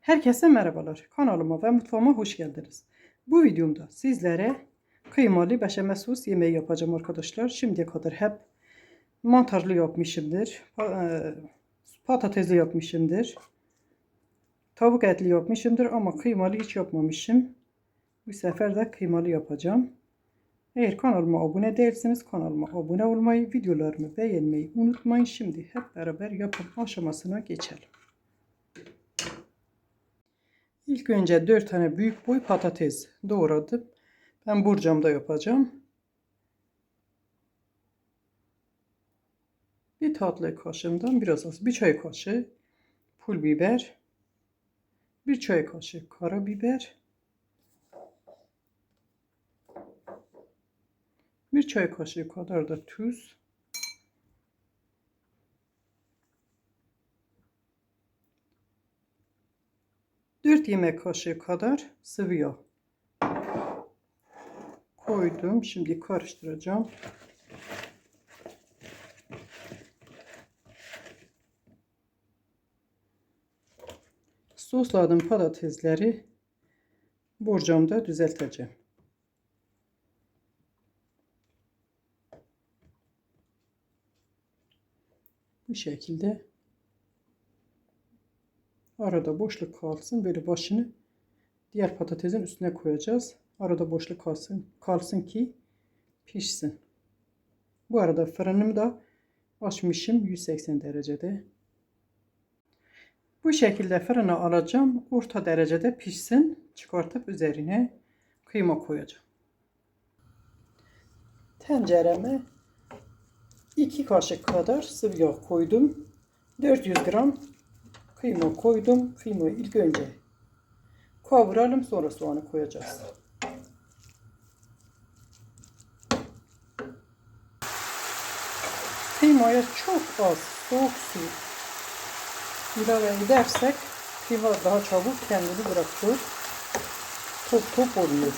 Herkese merhabalar. Kanalıma ve mutfağıma hoş geldiniz. Bu videomda sizlere kıymalı beşamel sos yemeği yapacağım arkadaşlar. Şimdiye kadar hep mantarlı yapmışımdır. e, Patatesli yapmışımdır. Tavuk etli yapmışımdır ama kıymalı hiç yapmamışım. Bu sefer de kıymalı yapacağım. Eğer kanalıma abone değilseniz kanalıma abone olmayı, videolarımı beğenmeyi unutmayın. Şimdi hep beraber yapım aşamasına geçelim. İlk önce 4 tane büyük boy patates doğradım. Ben burcamda yapacağım. Bir tatlı kaşığından biraz az, bir çay kaşığı pul biber, bir çay kaşığı karabiber, bir çay kaşığı kadar da tuz, Dört yemek kaşığı kadar sıvı yağ koydum. Şimdi karıştıracağım. Sosladım patatesleri borcamda düzelteceğim. Bu şekilde Arada boşluk kalsın. Böyle başını diğer patatesin üstüne koyacağız. Arada boşluk kalsın, kalsın ki pişsin. Bu arada fırınımı da açmışım 180 derecede. Bu şekilde fırına alacağım. Orta derecede pişsin. Çıkartıp üzerine kıyma koyacağım. Tencereme 2 kaşık kadar sıvı yağ koydum. 400 gram Kıyma koydum. Kıymayı ilk önce kavuralım sonra soğanı koyacağız. Kıymaya çok az soğuk su ilave edersek kıyma daha çabuk kendini bırakıyor. Top top oluyor.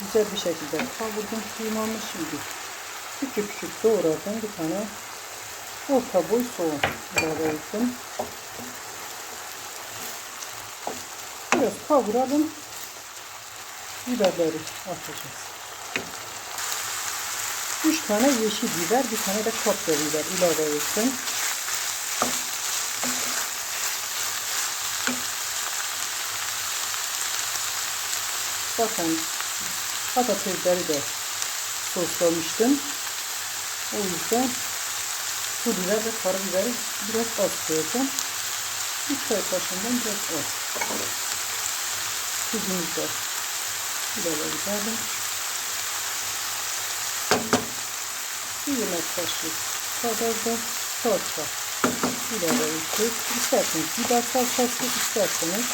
Güzel bir şekilde kavurdum kıymamı şimdi küçük küçük doğradım bir tane orta boy soğan ilave. Biraz kavuralım. Biberleri atacağız. 3 tane yeşil biber, bir tane de kapya biber ilave ettim. Bakın patatesleri de soslamıştım. O yüzden pul biber ve karabiberi biraz az koyacağım. Bir çay kaşığından biraz az. Tuzumuzu da ilave. Bir yemek kaşığı kadar da salça ilave ettik. İsterseniz biber salçası, isterseniz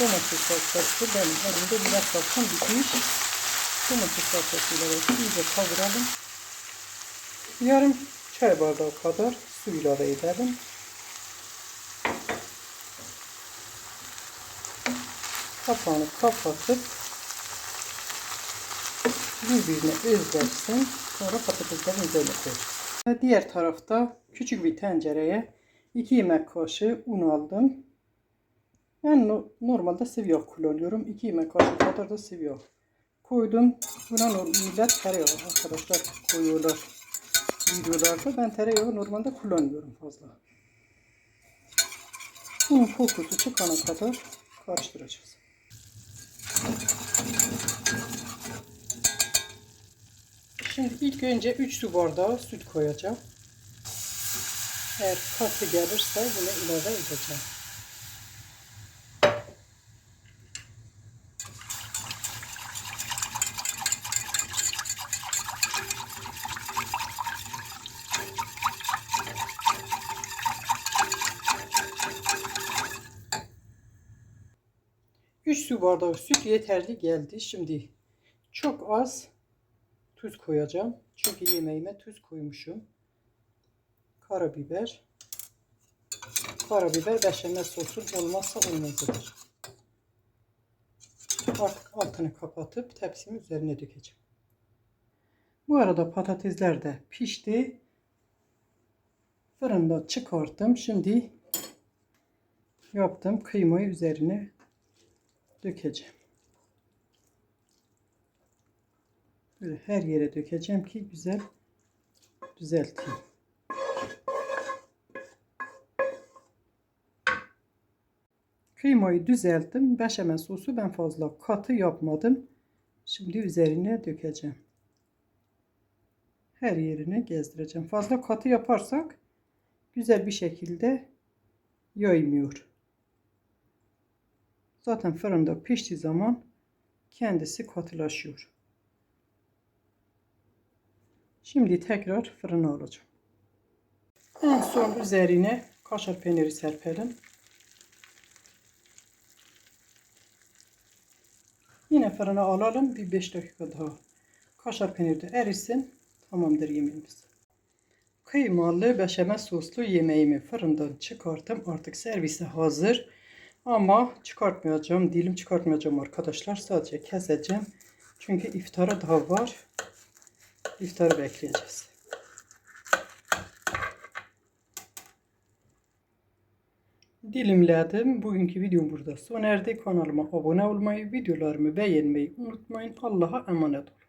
domates salçası. Benim elimde biber salçam bitmiş. Domates salçası ilave iyice kavuralım. Yarım çay bardağı kadar su ilave edelim. Kapağını kapatıp birbirine özleşsin. Sonra patateslerin üzerine koyacağız. Diğer tarafta küçük bir tencereye 2 yemek kaşığı un aldım. Ben no normalde sıvı kullanıyorum. 2 yemek kaşığı kadar da sıvı yağ koydum. Buna millet tereyağı arkadaşlar koyuyorlar videolarda. Ben tereyağı normalde kullanmıyorum fazla. Bunun kokusu çıkana kadar karıştıracağız. Şimdi ilk önce 3 su bardağı süt koyacağım. Eğer katı gelirse yine ilave edeceğim. Su bardağı süt yeterli geldi. Şimdi çok az tuz koyacağım. Çünkü yemeğime tuz koymuşum. Karabiber. Karabiber beşamel sosu olmazsa olmazıdır. Artık altını kapatıp tepsimin üzerine dökeceğim. Bu arada patatesler de pişti. Fırından çıkarttım. Şimdi yaptım kıymayı üzerine dökeceğim. Böyle her yere dökeceğim ki güzel düzelteyim. Kıymayı düzelttim. Beşamel sosu ben fazla katı yapmadım. Şimdi üzerine dökeceğim. Her yerine gezdireceğim. Fazla katı yaparsak güzel bir şekilde yaymıyor. Zaten fırında piştiği zaman kendisi katılaşıyor. Şimdi tekrar fırına alacağım. En son üzerine kaşar peyniri serpelim. Yine fırına alalım bir 5 dakika daha. Kaşar peyniri de erisin. Tamamdır yemeğimiz. Kıymalı beşamel soslu yemeğimi fırından çıkarttım. Artık servise hazır. Ama çıkartmayacağım. Dilim çıkartmayacağım arkadaşlar. Sadece keseceğim. Çünkü iftara daha var. İftarı bekleyeceğiz. Dilimledim. Bugünkü videom burada sona erdi. Kanalıma abone olmayı, videolarımı beğenmeyi unutmayın. Allah'a emanet olun.